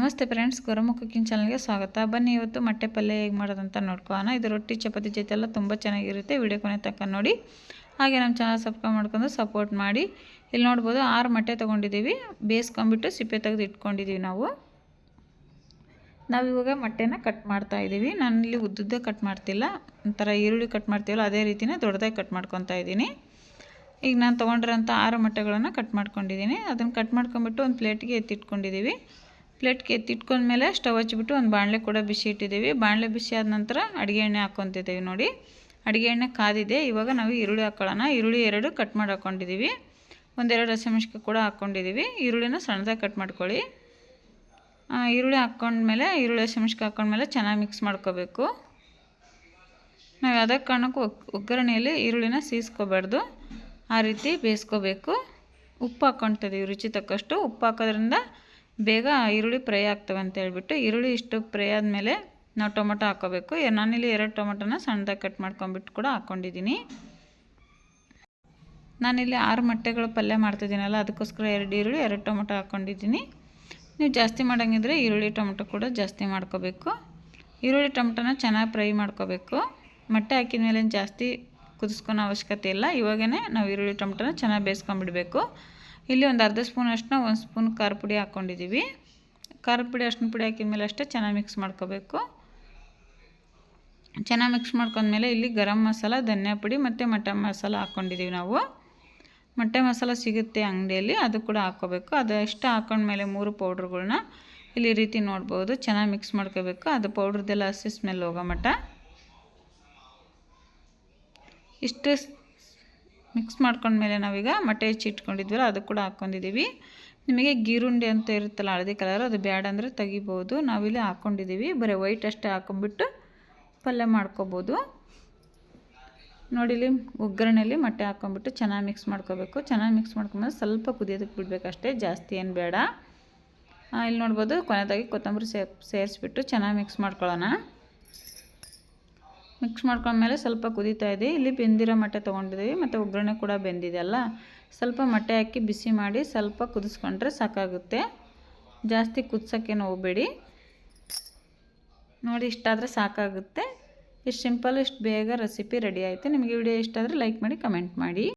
ನಮಸ್ತೆ friends Gowramma cooking ಚಾನಲ್ಗೆ ಸ್ವಾಗತ. ಬನ್ನಿ ಇವತ್ತು ಮೊಟ್ಟೆ ಪಲ್ಯ ಹೇಗೆ ಮಾಡೋದಂತ ನೋಡ್ಕೋಣ ಇದು ರೊಟ್ಟಿ, ಚಪಾತಿ ಜೊತೆ ಎಲ್ಲ ತುಂಬ ಚೆನ್ನಾಗಿರುತ್ತೆ. ವಿಡಿಯೋ ಕೊನೆ ತಕ್ಕ ನೋಡಿ. ಹಾಗೆ ನಮ್ಮ ಚಾನಲ್ ಸಬ್ಸ್ಕ್ರೈಬ್ ಮಾಡ್ಕೊಂಡು ಸಪೋರ್ಟ್ ಮಾಡಿ. ಇಲ್ಲಿ ನೋಡ್ಬೋದು ಆರು ಮೊಟ್ಟೆ ತೊಗೊಂಡಿದ್ದೀವಿ. ಬೇಯಿಸ್ಕೊಂಬಿಟ್ಟು ಸಿಪ್ಪೆ ತೆಗೆದು ಇಟ್ಕೊಂಡಿದ್ದೀವಿ ನಾವು. ನಾವಿವಾಗ ಮೊಟ್ಟೆನ ಕಟ್ ಮಾಡ್ತಾ ಇದ್ದೀವಿ. ನಾನು ಇಲ್ಲಿ ಉದ್ದುದ್ದೇ ಕಟ್ ಮಾಡ್ತಿಲ್ಲ. ಒಂಥರ ಈರುಳ್ಳಿ ಕಟ್ ಮಾಡ್ತೀವಲ್ಲ, ಅದೇ ರೀತಿನೇ ದೊಡ್ಡದಾಗಿ ಕಟ್ ಮಾಡ್ಕೊತಾ ಇದ್ದೀನಿ. ಈಗ ನಾನು ತೊಗೊಂಡಿರೋಂಥ ಆರು ಮೊಟ್ಟೆಗಳನ್ನು ಕಟ್ ಮಾಡ್ಕೊಂಡಿದ್ದೀನಿ. ಅದನ್ನು ಕಟ್ ಮಾಡ್ಕೊಂಬಿಟ್ಟು ಒಂದು ಪ್ಲೇಟಿಗೆ ಎತ್ತಿಟ್ಕೊಂಡಿದ್ದೀವಿ. ಪ್ಲೇಟ್ಗೆ ಎತ್ತಿಟ್ಕೊಂಡ್ಮೇಲೆ ಸ್ಟವ್ ಹಚ್ಚಿಬಿಟ್ಟು ಒಂದು ಬಾಣಲೆ ಕೂಡ ಬಿಸಿ ಇಟ್ಟಿದ್ದೀವಿ. ಬಾಣಲೆ ಬಿಸಿ ಆದ ನಂತರ ಅಡುಗೆ ಎಣ್ಣೆ ಹಾಕ್ಕೊತಿದ್ದೀವಿ ನೋಡಿ. ಅಡುಗೆ ಎಣ್ಣೆ ಕಾದಿದೆ. ಇವಾಗ ನಾವು ಈರುಳ್ಳಿ ಹಾಕ್ಕೊಳ್ಳೋಣ ಈರುಳ್ಳಿ ಎರಡು ಕಟ್ ಮಾಡಿ ಹಾಕ್ಕೊಂಡಿದ್ದೀವಿ ಒಂದೆರಡು ಹಸಿಮೆಣ್ಸಿಕಾಯಿ ಕೂಡ ಹಾಕ್ಕೊಂಡಿದ್ದೀವಿ ಈರುಳ್ಳಿನ ಸಣ್ಣದಾಗಿ ಕಟ್ ಮಾಡ್ಕೊಳ್ಳಿ. ಈರುಳ್ಳಿ ಹಾಕ್ಕೊಂಡ್ಮೇಲೆ, ಈರುಳ್ಳಿ ಹಸಿಮೆಣ್ಸಿಕಾಯಿ ಹಾಕ್ಕೊಂಡ್ಮೇಲೆ ಚೆನ್ನಾಗಿ ಮಿಕ್ಸ್ ಮಾಡ್ಕೋಬೇಕು. ನಾವು ಯಾವುದೇ ಕಾರಣಕ್ಕೂ ಒಗ್ಗರಣೆಯಲ್ಲಿ ಈರುಳ್ಳಿನ ಸೀಸ್ಕೋಬಾರ್ದು. ಆ ರೀತಿ ಬೇಯಿಸ್ಕೋಬೇಕು. ಉಪ್ಪು ಹಾಕ್ಕೊತಿದ್ದೀವಿ ರುಚಿ ತಕ್ಕಷ್ಟು. ಉಪ್ಪು ಹಾಕೋದ್ರಿಂದ ಬೇಗ ಈರುಳ್ಳಿ ಫ್ರೈ ಆಗ್ತವೆ ಅಂತ ಹೇಳ್ಬಿಟ್ಟು ಈರುಳ್ಳಿ ಇಷ್ಟು ಫ್ರೈ ಆದಮೇಲೆ ನಾವು ಟೊಮೊಟೊ ಹಾಕೋಬೇಕು. ನಾನಿಲ್ಲಿ ಎರಡು ಟೊಮೊಟೊನ ಸಣ್ಣದಾಗಿ ಕಟ್ ಮಾಡ್ಕೊಂಬಿಟ್ಟು ಕೂಡ ಹಾಕ್ಕೊಂಡಿದ್ದೀನಿ ನಾನಿಲ್ಲಿ ಆರು ಮೊಟ್ಟೆಗಳು ಪಲ್ಯ ಮಾಡ್ತಿದ್ದೀನಲ್ಲ, ಅದಕ್ಕೋಸ್ಕರ ಎರಡು ಈರುಳ್ಳಿ, ಎರಡು ಟೊಮೊಟೊ ಹಾಕ್ಕೊಂಡಿದ್ದೀನಿ ನೀವು ಜಾಸ್ತಿ ಮಾಡೋಂಗಿದ್ರೆ ಈರುಳ್ಳಿ, ಟೊಮೊಟೊ ಕೂಡ ಜಾಸ್ತಿ ಮಾಡ್ಕೋಬೇಕು. ಈರುಳ್ಳಿ, ಟೊಮೊಟೊನ ಚೆನ್ನಾಗಿ ಫ್ರೈ ಮಾಡ್ಕೋಬೇಕು. ಮೊಟ್ಟೆ ಹಾಕಿದ ಮೇಲೆ ಜಾಸ್ತಿ ಕುದಿಸ್ಕೊಳೋ ಅವಶ್ಯಕತೆ ಇಲ್ಲ. ಇವಾಗೇ ನಾವು ಈರುಳ್ಳಿ, ಟೊಮೊಟೊನ ಚೆನ್ನಾಗಿ ಬೇಯಿಸ್ಕೊಂಬಿಡಬೇಕು. ಇಲ್ಲಿ ಒಂದು ಅರ್ಧ ಸ್ಪೂನ್ ಅಷ್ಟನ್ನ ಒಂದು ಸ್ಪೂನ್ ಖಾರ ಪುಡಿ ಹಾಕ್ಕೊಂಡಿದ್ದೀವಿ. ಖಾರ ಪುಡಿ ಅಷ್ಟು ಪುಡಿ ಹಾಕಿದ ಮೇಲೆ ಅಷ್ಟೇ ಚೆನ್ನಾಗಿ ಮಿಕ್ಸ್ ಮಾಡ್ಕೋಬೇಕು. ಚೆನ್ನಾಗಿ ಮಿಕ್ಸ್ ಮಾಡ್ಕೊಂಡ್ಮೇಲೆ ಇಲ್ಲಿ ಗರಂ ಮಸಾಲ, ಧನಿಯಾ ಪುಡಿ ಮತ್ತು ಮಟನ್ ಮಸಾಲ ಹಾಕ್ಕೊಂಡಿದ್ದೀವಿ ನಾವು. ಮೊಟ್ಟೆ ಮಸಾಲ ಸಿಗುತ್ತೆ ಅಂಗಡಿಯಲ್ಲಿ, ಅದು ಕೂಡ ಹಾಕ್ಕೋಬೇಕು. ಅದು ಎಷ್ಟು ಹಾಕೊಂಡ್ಮೇಲೆ ಮೂರು ಪೌಡ್ರುಗಳನ್ನ ಇಲ್ಲಿ ರೀತಿ ನೋಡ್ಬೋದು. ಚೆನ್ನಾಗಿ ಮಿಕ್ಸ್ ಮಾಡ್ಕೋಬೇಕು. ಅದು ಪೌಡ್ರದ್ದೆಲ್ಲ ಹಸಿ ಸ್ಮೆಲ್ ಹೋಗೋ ಮಟ್ಟ ಇಷ್ಟು ಮಿಕ್ಸ್ ಮಾಡ್ಕೊಂಡ್ಮೇಲೆ ನಾವೀಗ ಮೊಟ್ಟೆ ಹೆಚ್ಚಿ ಇಟ್ಕೊಂಡಿದ್ವಲ್ಲ, ಅದು ಕೂಡ ಹಾಕ್ಕೊಂಡಿದ್ದೀವಿ ನಿಮಗೆ ಗೀರುಂಡೆ ಅಂತ ಇರುತ್ತಲ್ಲ, ಹಳದಿ ಕಲರ್ ಅದು ಬ್ಯಾಡ ಅಂದರೆ ತೆಗಿಬೋದು. ನಾವಿಲ್ಲಿ ಹಾಕ್ಕೊಂಡಿದ್ದೀವಿ ಬರೀ ವೈಟ್ ಅಷ್ಟೇ ಹಾಕೊಂಡ್ಬಿಟ್ಟು ಪಲ್ಯ ಮಾಡ್ಕೋಬೋದು. ನೋಡಿಲಿ ಒಗ್ಗರಣೆಯಲ್ಲಿ ಮೊಟ್ಟೆ ಹಾಕ್ಕೊಂಬಿಟ್ಟು ಚೆನ್ನಾಗಿ ಮಿಕ್ಸ್ ಮಾಡ್ಕೋಬೇಕು. ಚೆನ್ನಾಗಿ ಮಿಕ್ಸ್ ಮಾಡ್ಕೊಂಬಂದ್ರೆ ಸ್ವಲ್ಪ ಕುದಿಯೋದಕ್ಕೆ ಬಿಡಬೇಕಷ್ಟೇ, ಜಾಸ್ತಿ ಏನು ಬೇಡ. ಇಲ್ಲಿ ನೋಡ್ಬೋದು ಕೊನೆದಾಗಿ ಕೊತ್ತಂಬರಿ ಸೇರಿಸ್ಬಿಟ್ಟು ಚೆನ್ನಾಗಿ ಮಿಕ್ಸ್ ಮಾಡ್ಕೊಳ್ಳೋಣ. ಮಿಕ್ಸ್ ಮಾಡ್ಕೊಂಡ್ಮೇಲೆ ಸ್ವಲ್ಪ ಕುದೀತಾ ಇದೆ ಇಲ್ಲಿ ಬೆಂದಿರೋ ಮೊಟ್ಟೆ ತೊಗೊಂಡಿದ್ದೀವಿ, ಮತ್ತು ಒಗ್ಗರಣೆ ಕೂಡ ಬೆಂದಿದೆಯಲ್ಲ ಸ್ವಲ್ಪ ಮೊಟ್ಟೆ ಹಾಕಿ ಬಿಸಿ ಮಾಡಿ ಸ್ವಲ್ಪ ಕುದಿಸ್ಕೊಂಡ್ರೆ ಸಾಕಾಗುತ್ತೆ. ಜಾಸ್ತಿ ಕುದ್ಸೋಕ್ಕೆ ಹೋಗಬೇಡಿ ನೋಡಿ, ಇಷ್ಟಾದರೆ ಸಾಕಾಗುತ್ತೆ. ಇಷ್ಟು ಸಿಂಪಲ್ ಇಷ್ಟು ಬೇಗ ರೆಸಿಪಿ ರೆಡಿ ಆಯಿತು. ನಿಮಗೆ ವಿಡಿಯೋ ಇಷ್ಟ ಆದರೆ ಲೈಕ್ ಮಾಡಿ ಕಮೆಂಟ್ ಮಾಡಿ.